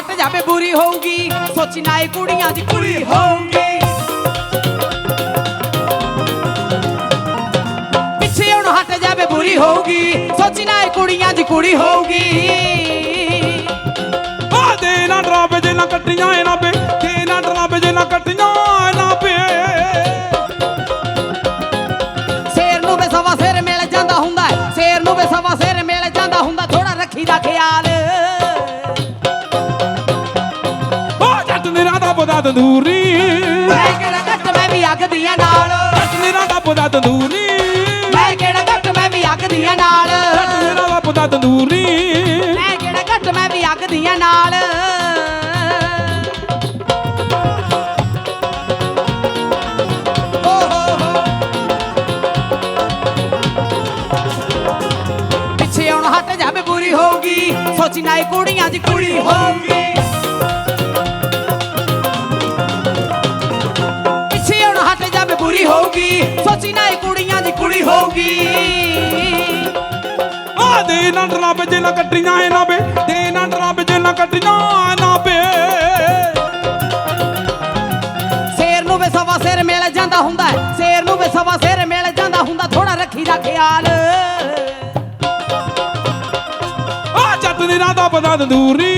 ਹਟ ਜਾਵੇ ਬੁਰੀ ਹੋਊਗੀ ਸੋਚੀ ਨਾ ਇਹ ਕੁੜੀਆਂ ਦੀ ਕੁੜੀ ਹੋਊਗੀ। ਪਿੱਛੇ ਹੁਣ ਹਟ ਜਾਵੇ ਬੁਰੀ ਹੋਊਗੀ ਸੋਚੀ ਨਾ ਇਹ ਕੁੜੀਆਂ ਦੀ ਕੁੜੀ ਹੋਊਗੀ। ਆ ਦੇ ਨਾ ਡਰਾਵੇ ਜੇ ਨਾ ਕੱਟੀਆਂ ਏ ਨਾ ਬੇ ਦੇ ਨਾ ਡਰਾਵੇ ਜੇ ਨਾ ਕੱਟੀਆਂ ਏ ਨਾ ਬੇ ਸ਼ੇਰ ਨੂੰ ਵੇ ਸਵਾ ਸਿਰ ਮਿਲ ਜਾਂਦਾ ਹੁੰਦਾ। ਸ਼ੇਰ ਨੂੰ ਵੇ ਸਵਾ ਸਿਰ ਮਿਲ ਜਾਂਦਾ ਹੁੰਦਾ ਥੋੜਾ ਰੱਖੀ ਦਾ ਖਿਆਲ। ਤੰਦੂਰੀ। ਮੈਂ ਕਿਹੜਾ ਘੱਟ ਮੈਂ ਵੀ ਅੱਗ ਦੀਆਂ ਨਾਲ। ਜੱਟ ਨਿਰਾ ਦਾ ਪਤਾ ਤੰਦੂਰੀ। ਮੈਂ ਕਿਹੜਾ ਘੱਟ ਮੈਂ ਵੀ ਅੱਗ ਦੀਆਂ ਨਾਲ। ਜੱਟ ਨਿਰਾ ਦਾ ਪਤਾ ਤੰਦੂਰੀ। ਮੈਂ ਕਿਹੜਾ ਘੱਟ ਮੈਂ ਵੀ ਅੱਗ ਦੀਆਂ ਨਾਲ। ਪਿੱਛੇ ਹੁਣ ਹਟ ਜਾਵੇ ਬੁਰੀ ਹੋਊਗੀ ਸੋਚੀ ਨਾ ਇਹ ਕੁੜੀਆਂ ਦੀ ਕੁੜੀ ਹੋਊਗੀ ਜਾਵੇ ਬੁਰੀ ਹੋਊਗੀ ਸੋਚੀ ਨਾ ਇਹ ਕੁੜੀਆਂ ਦੀ ਕੁੜੀ ਹੋਊਗੀ। ਆ ਦੇ ਨਾ ਡਰਾਵੇ ਜੇ ਨਾ ਕੱਟੀਆਂ ਨਾ ਬੇ ਦੇ ਨਾ ਡਰਾਵੇ ਜੇ ਨਾ ਕੱਟੀਆਂ ਨਾ ਬੇ ਸ਼ੇਰ ਨੂੰ ਵੇ ਸਵਾ ਸਿਰ ਮਿਲ ਜਾਂਦਾ ਹੁੰਦਾ। ਸ਼ੇਰ ਨੂੰ ਵੇ ਸਵਾ ਸਿਰ ਮਿਲ ਜਾਂਦਾ ਹੁੰਦਾ ਥੋੜਾ ਰੱਖੀ ਦਾ ਖਿਆਲ। ਆ ਜੱਟ ਨਿਰਾ ਦਾ ਪਤਾ ਤੰਦੂਰੀ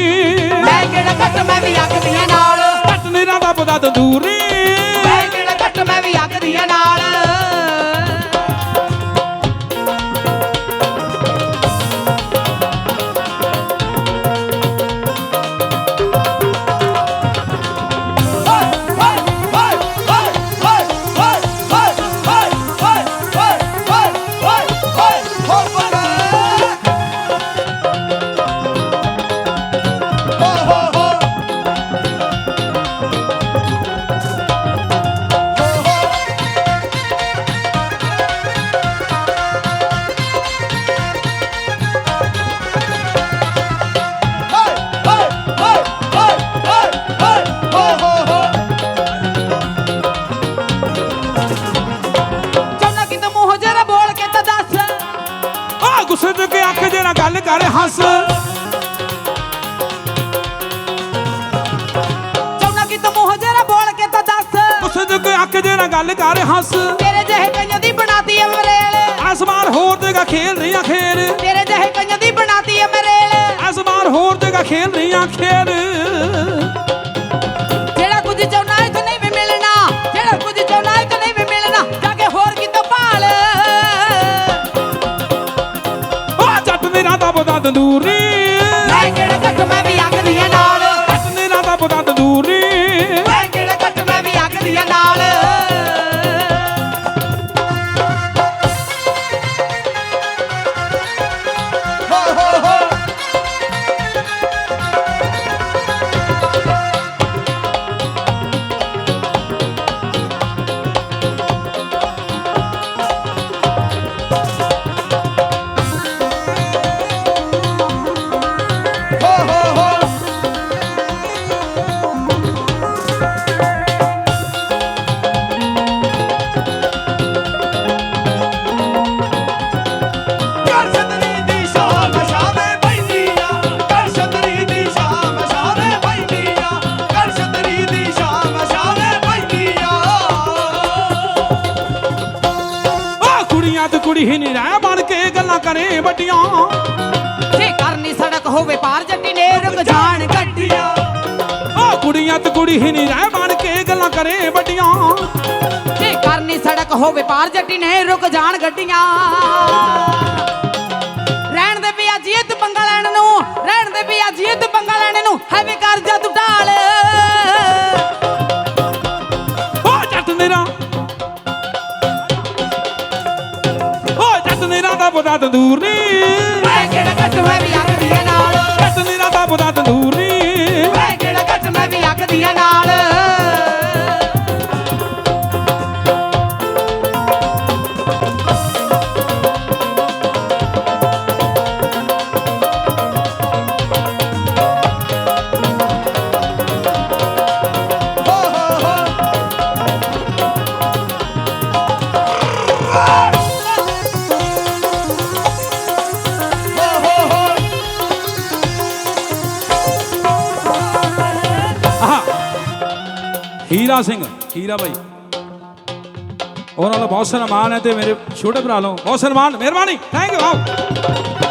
ਮੈਂ ਕਿਹੜਾ ਘੱਟ ਮੈਂ ਵੀ ਦੀਆਂ ਨਾਲ। ਜੱਟ ਨਿਰਾ ਦਾ ਪਤਾ ਤੰਦੂਰੀ ਕਰ ਹੱਸ। ਚਾਹੁੰਦਾ ਕਿ ਤੂੰ ਮੂੰਹ ਜਰਾ ਬੋਲ ਕੇ ਤਾਂ ਦੱਸ। ਗੁੱਸੇ ਚ ਕੇ ਅੱਖ ਜੇ ਨਾ ਗੱਲ ਕਰ ਹੱਸ। ਤੇਰੇ ਜਿਹੇ ਕਈਆਂ ਦੀ ਬਣਾਤੀ ਐ ਮਰੇਲ। ਆਸਮਾਨ ਹੋਰ ਦੇਗਾ ਖੇਲ ਰਹੀਆਂ ਖੇਰ ਤੇਰੇ ਜਿਹੇ ਕਈਆਂ ਦੀ ਬਣਾਤੀ ਐ ਮਰੇਲ। ਆਸਮਾਨ ਹੋਰ ਦੇਗਾ ਖੇਲ ਰਹੀਆਂ ਖੇਰ ਜਿਹੜਾ ਤੇ ਕੁੜੀ ਹੀ ਨਹੀਂ ਰਹਿ ਬਣ ਕੇ ਗੱਲਾਂ ਕਰੇ ਵੱਡੀਆਂ। ਜੇ ਕਰਨੀ ਸੜਕ ਹੋਵੇ ਪਾਰ ਜੱਟੀ ਨੇ ਰੁਕ ਜਾਣ ਗੱਡੀਆਂ। ਆ ਕੁੜੀਆਂ ਤੇ ਕੁੜੀ ਹੀ ਨਹੀਂ ਰਹਿ ਬਣ ਕੇ ਗੱਲਾਂ ਕਰੇ ਵੱਡੀਆਂ। ਜੇ ਕਰਨੀ ਸੜਕ ਹੋਵੇ ਪਾਰ ਜੱਟੀ ਨੇ ਰੁਕ ਜਾਣ ਗੱਡੀਆਂ। ਹੀਰਾ ਸਿੰਘ, ਹੀਰਾ ਬਾਈ। ਉਹਨਾਂ ਦਾ ਬਹੁਤ ਸਨਮਾਨ ਹੈ ਤੇ ਮੇਰੇ ਛੋਟੇ ਭਰਾ ਨੂੰ ਬਹੁਤ ਸਨਮਾਨ, ਮਿਹਰਬਾਨੀ ਥੈਂਕ ਯੂ ਆਓ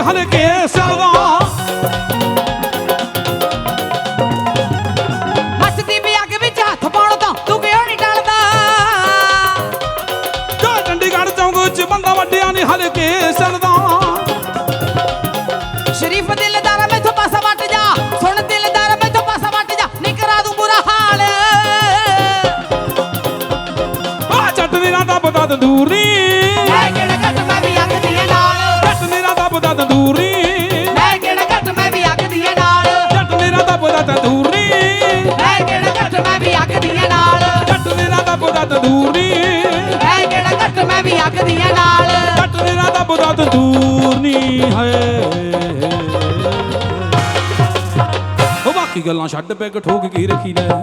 হলে কে? সলবা ਦੂਰੀ ਐ ਜਿਹੜਾ ਘੱਟ ਮੈਂ ਵੀ ਅੱਗ ਦੀਆਂ ਨਾਲ। ਘੱਟ ਮੇਰਾ ਦੱਬਦਾ ਦੂਰ ਨਹੀਂ ਹੈ। ਉਹ ਬਾਕੀ ਗੱਲਾਂ ਛੱਡ ਪੈ ਗਠੋਕ ਕੀ ਰੱਖੀ ਲੈ।